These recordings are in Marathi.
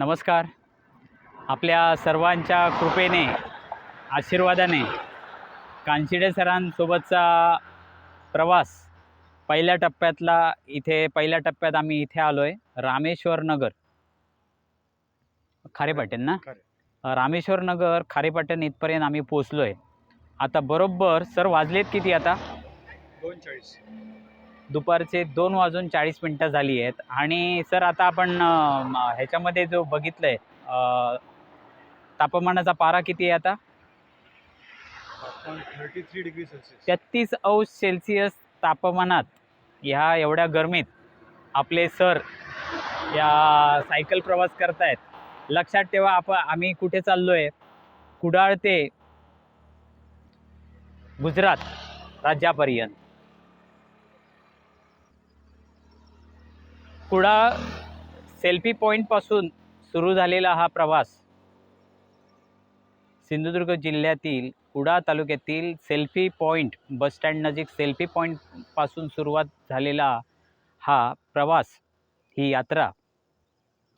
नमस्कार. आपल्या सर्वांच्या कृपेने आशीर्वादाने कानशिडे सरांसोबतचा प्रवास पहिल्या टप्प्यातला इथे पहिल्या टप्प्यात आम्ही इथे आलो आहे रामेश्वर नगर खारेपाटण ना रामेश्वर नगर खारेपाटण इथपर्यंत आम्ही पोचलो आहे आता बरोबर सर वाजलेत किती आता? दोन चाळीस. दुपारचे दोन वाजून चाळीस मिनटं झाली आहेत. आणि सर आता आपण ह्याच्यामध्ये जो बघितलं आहे तापमानाचा पारा किती आहे आता? थर्टी थ्री डिग्री सेल्सिअस तेहतीस अंश सेल्सिअस तापमानात ह्या एवढ्या गरमीत आपले सर या सायकल प्रवास करतायत. लक्षात ठेवा आपण आम्ही कुठे चाललो आहे कुडाळ ते गुजरात राज्यापर्यंत. कुडा सेल्फी पॉईंटपासून सुरू झालेला हा प्रवास सिंधुदुर्ग जिल्ह्यातील कुडा तालुक्यातील सेल्फी पॉईंट बसस्टँड नजीक सेल्फी पॉईंटपासून सुरुवात झालेला हा प्रवास ही यात्रा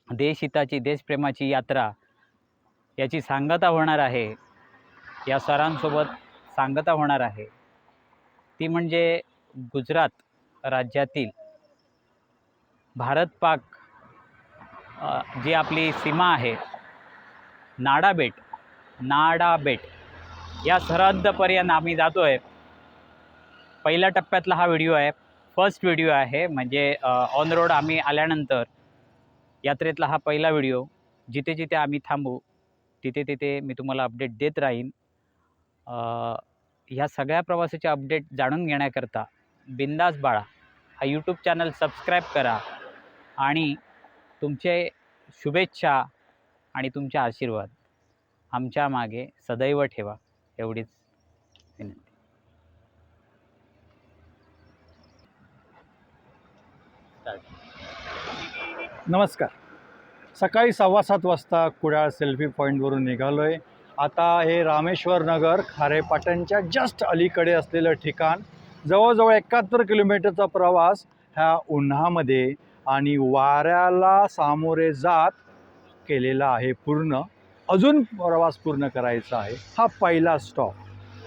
देशहिताची देशप्रेमाची यात्रा याची सांगता होणार आहे या सरांसोबत सांगता होणार आहे. ती म्हणजे गुजरात राज्यातील भारत पाक जी आपली सीमा आहे नाडाबेट नाडाबेट या सरहद्दपर्यंत आम्ही जातो आहे पहिल्या टप्प्यातला हा व्हिडिओ आहे. फर्स्ट व्हिडिओ आहे म्हणजे ऑन रोड आम्ही आल्यानंतर यात्रेतला हा पहिला व्हिडिओ. जिथे जिथे आम्ही थांबू तिथे तिथे मी तुम्हाला अपडेट देत राहीन. ह्या सगळ्या प्रवासाचे अपडेट जाणून घेण्याकरता बिंदास बाळा. हा यूट्यूब चॅनल सबस्क्राईब करा. आणि तुमचे शुभेच्छा आणि तुमचे आशीर्वाद आमच्या मागे सदैव ठेवा एवढीच विनंती. नमस्कार. सकाळी सव्वा सात वाजता कुडाळ सेल्फी पॉईंटवरून निघालो आहे आता हे रामेश्वर नगर खारेपाटणच्या जस्ट अलीकडे असलेलं ठिकाण. जवळजवळ एकाहत्तर किलोमीटरचा प्रवास ह्या उन्हामध्ये आणि वाऱ्याला सामोरे जात केलेला आहे पूर्ण. अजून प्रवास पूर्ण करायचा आहे. हा पहिला स्टॉप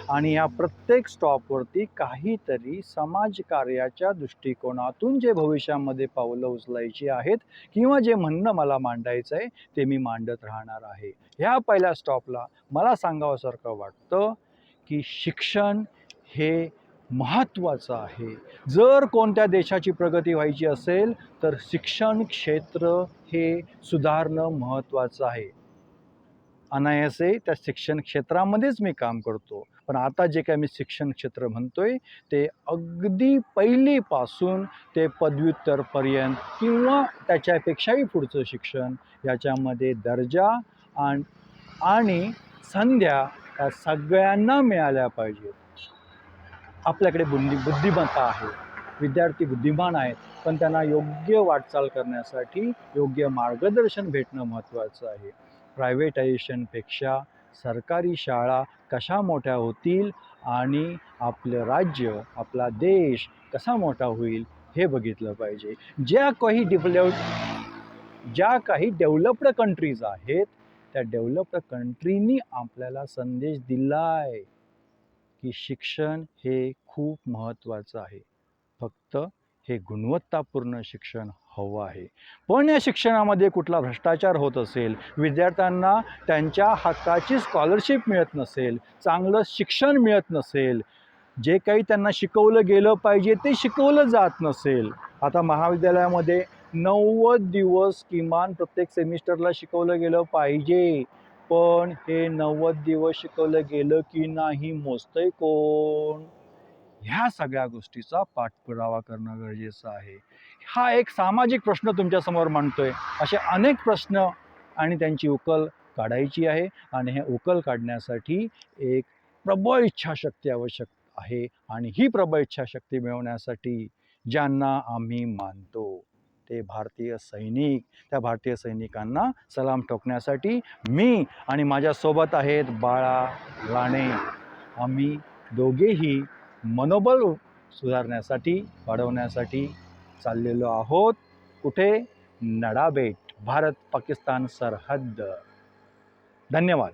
आणि या प्रत्येक स्टॉपवरती काहीतरी समाजकार्याच्या दृष्टिकोनातून जे भविष्यामध्ये पावलं उचलायची आहेत किंवा जे म्हणणं मला मांडायचं आहे ते मी मांडत राहणार आहे. ह्या पहिल्या स्टॉपला मला सांगावंसारखं वाटतं की शिक्षण हे महत्त्वाचं आहे. जर कोणत्या देशाची प्रगती व्हायची असेल तर शिक्षण क्षेत्र हे सुधारणं महत्त्वाचं आहे. अनायासे त्या शिक्षण क्षेत्रामध्येच मी काम करतो. पण आता जे काय मी शिक्षण क्षेत्र म्हणतोय ते अगदी पहिलीपासून ते पदव्युत्तरपर्यंत किंवा त्याच्यापेक्षाही पुढचं शिक्षण याच्यामध्ये दर्जा आणि संध्या या सगळ्यांना मिळाल्या पाहिजेत. आपल्याकडे बुद्धी बुद्धिमत्ता आहे. विद्यार्थी बुद्धिमान आहेत पण त्यांना योग्य वाटचाल करण्यासाठी योग्य मार्गदर्शन भेटणं महत्त्वाचं आहे. प्रायव्हेटायझेशनपेक्षा सरकारी शाळा कशा मोठ्या होतील आणि आपलं राज्य आपला देश कसा मोठा होईल हे बघितलं पाहिजे. ज्या काही डेव्हलप ज्या काही डेव्हलप्ड कंट्रीज आहेत त्या डेव्हलप्ड कंट्रीनी आपल्याला संदेश दिला आहे की शिक्षण हे खूप महत्त्वाचं आहे. फक्त हे गुणवत्तापूर्ण शिक्षण हवं आहे. पण या शिक्षणामध्ये कुठला भ्रष्टाचार होत असेल विद्यार्थ्यांना त्यांच्या हक्काची स्कॉलरशिप मिळत नसेल चांगलं शिक्षण मिळत नसेल जे काही त्यांना शिकवलं गेलं पाहिजे ते शिकवलं जात नसेल. आता महाविद्यालयामध्ये नव्वद दिवस किमान प्रत्येक सेमिस्टरला शिकवलं गेलं पाहिजे. पण हे नव्वद दिवस शिकवलं गेलं की नाही मोजतंय कोण? ह्या सगळ्या गोष्टीचा पाठपुरावा करणं गरजेचं आहे. हा एक सामाजिक प्रश्न तुमच्यासमोर मांडतोय. असे अनेक प्रश्न आणि त्यांची उकल काढायची आहे आणि हे उकल काढण्यासाठी एक प्रबळ इच्छाशक्ती आवश्यक आहे आणि ही प्रबळ इच्छाशक्ती मिळवण्यासाठी ज्यांना आम्ही मानतो. ते भारतीय सैनिक त्या भारतीय सैनिकांना सलाम ठोकण्यासाठी मी आणि माझ्यासोबत आहेत बाळा राणे. आम्ही दोघेही मनोबल सुधारण्यासाठी वाढवण्यासाठी चाललेलो आहोत. कुठे? नडाबेट भारत पाकिस्तान सरहद धन्यवाद.